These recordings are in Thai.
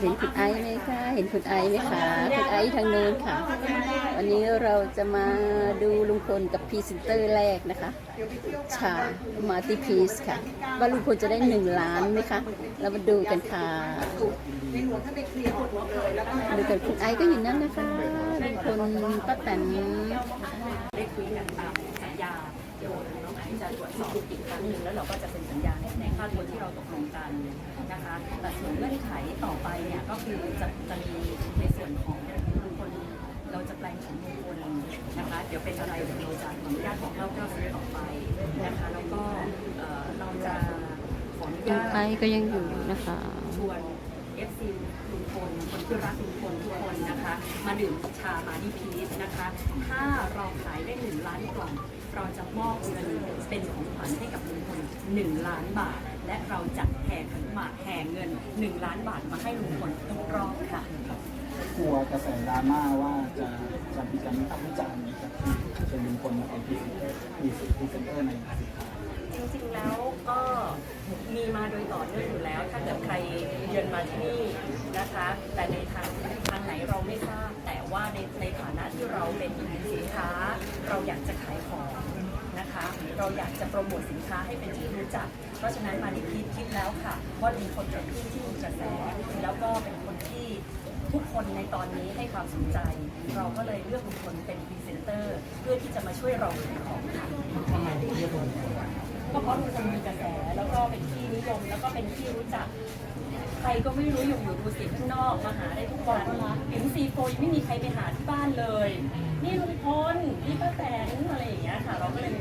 เห็นคุณไอซ์ไหมคะ เห็นคุณไอซ์ไหมคะคุณไอซ์ทางนู้นค่ะ วันนี้เราจะมาดูลุงพลกับพรีเซนเตอร์แรกนะคะ ชา มาติพีซค่ะ ว่าลุงพลจะได้หนึ่งล้านไหมคะ เรามาดูกันค่ะ ดูกันคุณไอซ์ก็อยู่นั่นนะคะลุงพลป้าแตนได้คุยกันตามสัญญาเดี๋ยวน้องไอซ์จะตรวจสอบอีกครั้งหนึ่งแล้วเราก็จะเซ็นสัญญาในในค่าตัวที่เราตกลงกัน นะคะแต่ส่วนเงื่อนไขต่อไปเนี่ยก็คือจะจะมีในส่วนของลุงพลเราจะแปลงของลุงพลนะคะเดี๋ยวเป็นอะไรเดี๋ยวเราจะขออนุญาตบอกเล่าเล่าสู่ต่อไปนะคะแล้วก็เอ่อเราจะขออนุลุญางตไอซ์ก็ยังอยู่นะคะ ชวน FC ลุงพลคนที่รักลุงพลทุกคนนะคะ มาดื่มชามาดีพีชนะคะ ถ้าเราขายได้หนึ่งล้านกล่อง เราจะมอบเงินเป็นของขวัญให้กับลุงพลหนึ่งล้านบาท และเราจะแห่ขันหมากแห่เงินหนึ่งล้านบาทมาให้ลุงพลทุกรอบค่ะ กลัวกระแสดราม่าว่าจะจะมีการวิพากษ์วิจารณ์จากที่เป็นลุงพลมาเป็นพรีเซนเตอร์พรีเซนเตอร์ในสินค้าจริงๆแล้วก็มีมาโดยต่อเนื่องอยู่แล้ว ถ้าเกิดใครเยือนมาที่นี่นะคะ แต่ในทางทางไหนเราไม่ทราบ แต่ว่าในในฐานะที่เราเป็นสินค้า เราอยากจะขายของ คะเราอยากจะโปรโมทสินค้าให้เป็นที่รู้จัก เพราะฉะนั้นมาที่คิดคิดแล้วค่ะว่ามีคนเป็นที่ที่มีกระแสแล้วก็เป็นคนที่ทุกคนในตอนนี้ให้ความสนใจ เราก็เลยเลือกบุคคลเป็นพรีเซนเตอร์ เพื่อที่จะมาช่วยเราขายของค่ะก็เพราะลุงพลมีกระแสแล้วก็เป็นที่นิยมแล้วก็เป็นที่รู้จักใครก็ไม่รู้อยู่อยู่ดูสิข้างนอกมาหาได้ทุกวันถึงซีโฟยังไม่มีใครไปหาที่บ้านเลย นี่ลุงพลนี่ป้าแตนอะไรอย่างเงี้ยค่ะ เราก็เลยมี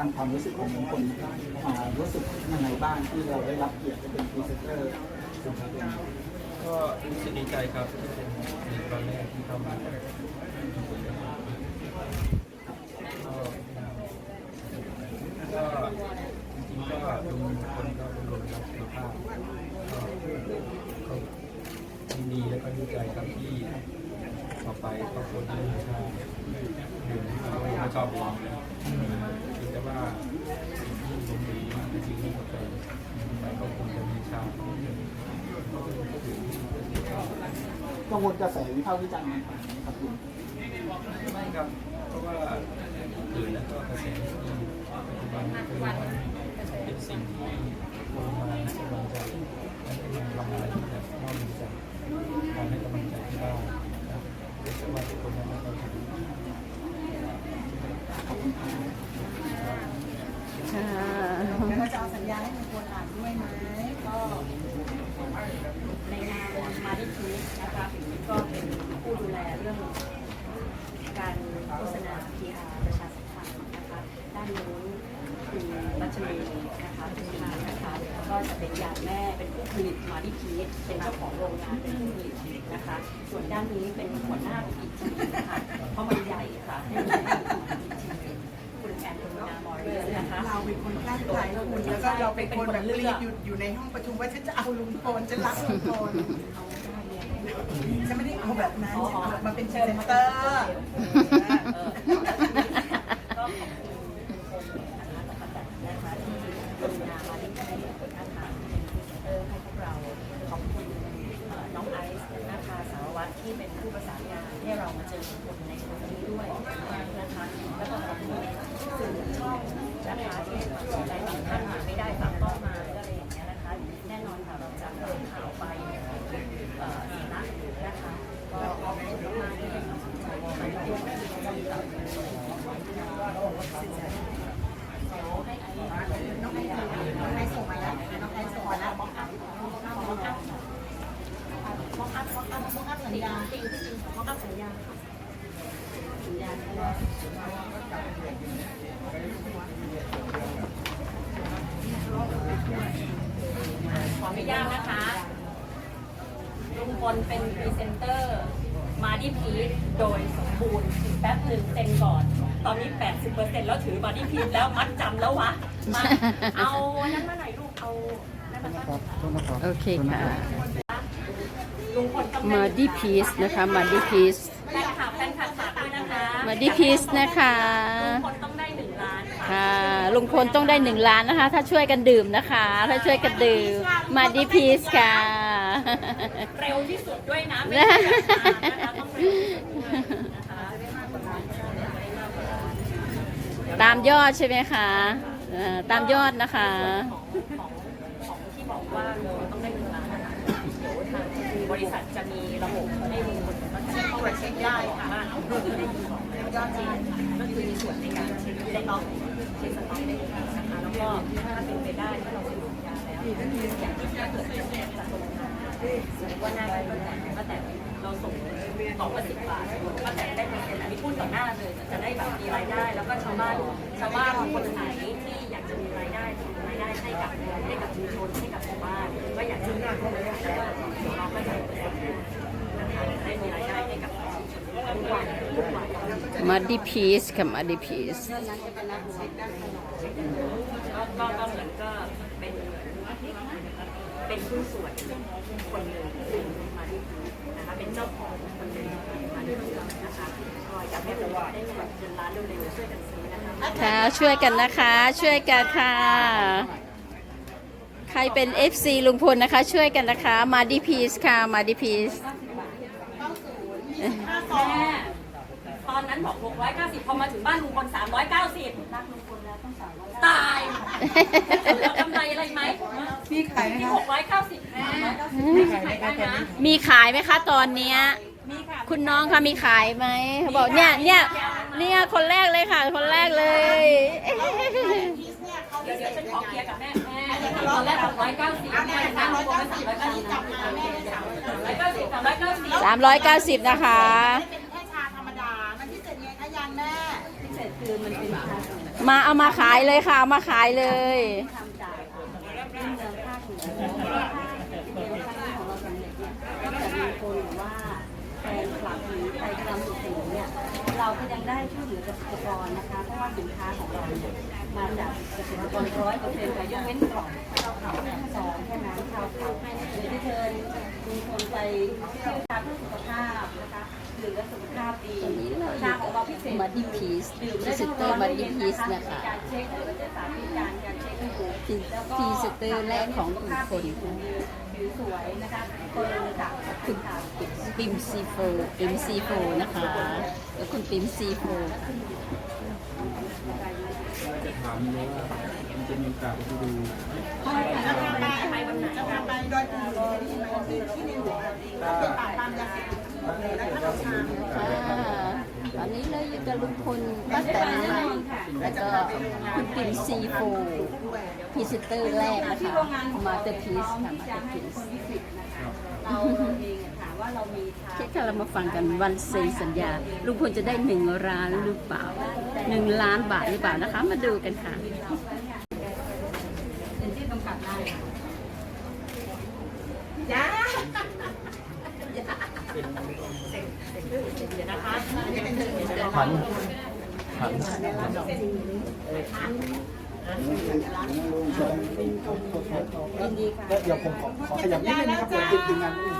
านความรู้สึกของลุงพลอ่ารู้สึกยังไงบ้างที่เราได้รับเกียรติเป็นพรีเซนเตอร์ก็รู้สึกดีใจครับที่เป็นในตอนแรกที่เข้ามาก็จริงๆก็เป็นคนก็เป็นครักสุขภาพก็ก็ยินดีและก็ดีใจครับที่ต่อไปครอบครัวที่มีชาดื่มเขาชอบดื่มแล้วเรา กังวลกระแสวิพากษ์วิจารณ์ไหมครับคุณไม่ครับ เพราะว่าตื่นแล้วก็กระแสที่ปัจจุบันเป็นสิ่งที่คนมาให้กำลังใจและกำลังทำอะไรที่แบบนอกเหนือจากการให้กำลังใจที่บ้านนะครับเชื่อว่าทุกคนนั้นก็ทำ ค่ะ แล้วก็จะเอาสัญญาให้ลุงพลอ่านด้วยไหมก็ ในงานมาดิคีนะคะก็เป็นผู้ดูแลเรื่องการโฆษณา PR ประชาสัมพันธ์นะคะด้านนู้นคือรัชนีนะคะเป็นทางนะคะก็จะเป็นยาแม่เป็นผู้ผลิตมาดิพีชเป็นเจ้าของโรงงานเป็นผู้ผลิตนะคะ ส่วนด้านนี้เป็นหัวหน้าอีกทีมค่ะเพราะมันใหญ่ค่ะให้มันเป็นอีกทีมคุณแอนโทนีนามอริสนะคะ เราเป็นคนใกล้ใจลุงพลแล้วก็เราเป็นคนแบบรีบอยู่อยู่ในห้องประชุมว่าฉันจะเอาลุงพลฉันรักลุงพล ฉันไม่ได้เอาแบบนั้นฉันเอามาเป็นเซนเตอร์ ก็ขอบคุณทุกคนนะคะที่กรุณามาที่นี่นะคะเป็นพรีเซนเตอร์ให้พวกเราขอบคุณเอ่อน้องไอซ์นะคะสารวัตรที่เป็นผู้ประสานงานให้เรามาเจอคนในวันนี้ด้วยนะคะแล้วก็ขอบคุณสื่อช่องนะคะที่หลายๆท่านมาไม่ได้ฝากกล้อง ขออนุญาตนะคะลุงพลเป็นพรีเซนเตอร์ มาดิพีทโดยสมบูรณ์อีกแป๊บหนึ่งเซ็นก่อน ตอนนี้ 80%แล้วถือมาดิพีทแล้วมัดจำแล้ววะมาเอานั้นมาหน่อยลูกเอานั่นมาตั้งโอเคค่ะ ลุงพลต้องมาดีพีซนะคะ มาดีพีซแม่ข่าวมาดีพีซนะคะ ลุงพลต้องได้หนึ่งล้านค่ะค่ะ ลุงพลต้องได้หนึ่งล้านนะคะ ถ้าช่วยกันดื่มนะคะ ถ้าช่วยกันดื่ม มาดีพีซค่ะ เร็วที่สุดด้วยนะไม่ใช่แบบช้านะคะต้องเร็วที่สุดด้วยนะคะตามยอดใช่ไหมคะเอ่อตามยอดนะคะ ของของของที่บอกว่าเราต้องได้หนึ่งล้านนะคะเดี๋ยวทางบริษัทจะมีระบบให้ลุงพลมันจะเข้าไปเช็คได้ค่ะว่าได้ยินบอกเลยยอดจริงก็คือมีส่วนในการเช็คสต็อกเช็คสต็อกได้นะคะแล้วก็ถ้าเป็นไปได้ถ้าเราซื้อสินค้าแล้วอย่างที่ถ้าเกิดจะลงทุนสมมติ ว่าหน้าป้าแตนป้าแตนเราส่งกล่องละสิบบาทป้าแตนได้เปอร์เซ็นต์อันนี้พูดต่อหน้าเลยจะได้แบบมีรายได้ แล้วก็ชาวบ้านชาวบ้านคนไหนที่อยากจะมีรายได้ทำรายได้ให้กับให้กับชุมชนให้กับหมู่บ้านก็อยากจะมีรายได้แล้วก็เราก็จะได้มีรายได้ให้กับมชนทุกวันทุกวันมาดีพีซค่ะมาดีพีซก็ก็ก็เหมือนก็เป็น เป็นผู้นส่วนคนหนึ่งซึ่งมาที่นะคะเป็นเจ้าของคนหนึ่งมาที่นะคะก็อยากให้เราได้เงินล้านเร็วๆช่วยกันซื้อนะคะค่ะช่วยกันนะคะ ช่วยกันค่ะ ใครเป็น FC ลุงพลนะคะ ช่วยกันนะคะ มาดีพีซค่ะมาดีพีซแม่ตอนนั้นบอก690พอมาถึงบ้านลุงพล390รักลุงพล ต้อง300ตายแล้วกำไรอะไรไหมมีขายไหมคะ690แม่มีขายได้นะมีขายไหมคะตอนเนี้ยคุณน้องคะมีขายไหมเขาบอกเนี่ยเนี่ยเนี่ยคนแรกเลยค่ะ คนแรกเลย เดี๋ยวเดี๋ยวฉันขอเคลียร์กับแม่ แม่ตอนแรกบอก190แม่นะลุงพลไป390จับมาแม่390 390สามร้อยเก้าสิบนะคะ เป็นแค่ชาธรรมดา มันพิเศษไงคะยันแม่ มาเอามาขายเลยค่ะเอามาขายเลยทำจากเรื่องเงินค่าถุงถ้าเป็นค่าของเราสำเร็จเนี่ยก็จะมีคนหรือว่าแฟนคลับหรือใครกำลังสุดสูงเนี่ยเราก็ยังได้ช่วยเหลือเกษตรกรนะคะ เพราะว่าสินค้าของเราเนี่ยมาจากเกษตรกรร้อยเปอร์เซ็นต์ค่ะยกเว้นกล่องชาวเขาซองแค่นั้นชาวเขาเดี๋ยวจะเชิญคุณคนไปเที่ยวชาเพื่อสุขภาพนะคะ หรือว่าสุขภาพดีตอนนี้เราอยู่ชาของเราพิเศษมาดีพีซดื่มพได้รีเซทั้นงเตอร้อร์นมาไม่ดีเย็นพีนะซคะนะคะการเช็คหรือว่าจะสาธิตการการเช็คให้ดูพรีแล้วก็พรีเซนเตอร์แรกของลุงพลผิวสวยนะคะคนค่ะคุณค่ะปิมซีโฟปิมซีโฟนะคะ แล้วคุณปิมซีโฟจะถามเลยว่ามันจะมีโอกาสไปดูไปวันไหนจะไปโดยที่ที่ในหลวงเป็นป่าตามยาเสพติด ตอนนี้เราอยู่กับลุงพลป้าแตนแล้วก็คุณปิมซีโฟพรีเซนเตอร์แรกนะคะมาเตอร์พีซค่ะมาเตอร์พีซเราเองถามว่าเรามีทางที่ค่ะเรามาฟังกันวันเซ็นสัญญาลุงพลจะได้หนึ่งล้านหรือเปล่าหนึ่งล้านบาทหรือเปล่านะคะ มาดูกันค่ะที่กำกับได้จ้า เดี๋ ยวนะคะผันผันเดี๋ยวผมขอขอขยับนิดนึงนะครับเดี๋ยวติดทีมงานนิดนึง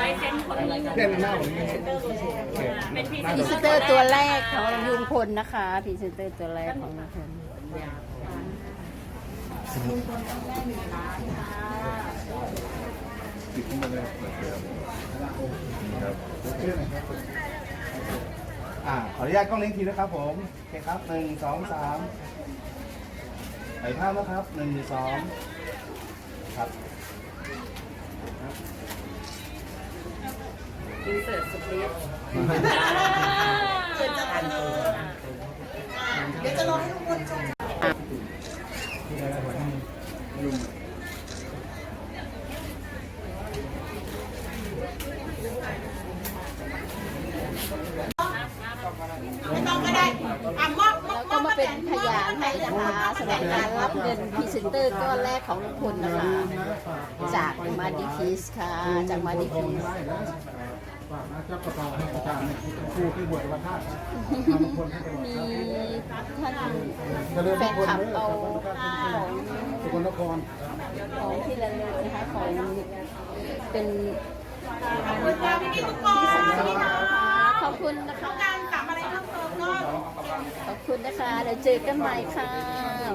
ลายเซ็นคนนี้เล่นหน้าผมเป็นพรีพรีเซนเตอร์ตัวแรกของลุงพลนะคะพรีเซนเตอร์ตัวแรกของลุงพล ติดขึ้นมาเลยอ่าขออนุญาตกล้องเล้งทีนะครับผมโอเคครับหนึ่งสองสามถ่ายภาพนะครับหนึ่งสองครับอินเสิร์ตสุดฤทธิ์เดี๋ยวจะรอให้ทุกคนชม ไม่ต้องก็ได้อะมอบมอบ แล้วก็มา เป็นพยานให้นะคะสำหรับการรับเงินพรีเซนเตอร์ก้อนแรกของลุงพลนะคะ จากมาดิพีสค่ะ จากมาดิพีสตฝากนะเจ้ากระเป๋าให้อาจารย์ครูที่บวชวัดธาตุทำคนให้ตลอดมีครับท่านจะเริ่มแฟทุกนคนคลับเลยเอาของสกลนครของที่ระลึกนะคะของเป็นขอบคุณค่ะพี่พี่ทุกคนขอบคุณนะคะ ขอบคุณนะคะเดี๋ยวเจอกันใหม่ค่ะ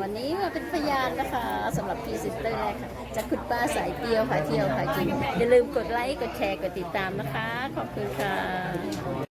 วันนี้มาเป็นพยานนะคะสำหรับพรีเซนเตอร์แรกค่ะจากคุณป้าสายเปรี้ยวค่ะเที่ยวค่ะกินอย่าลืมกดไลค์กดแชร์กดติดตามนะคะ ขอบคุณค่ะ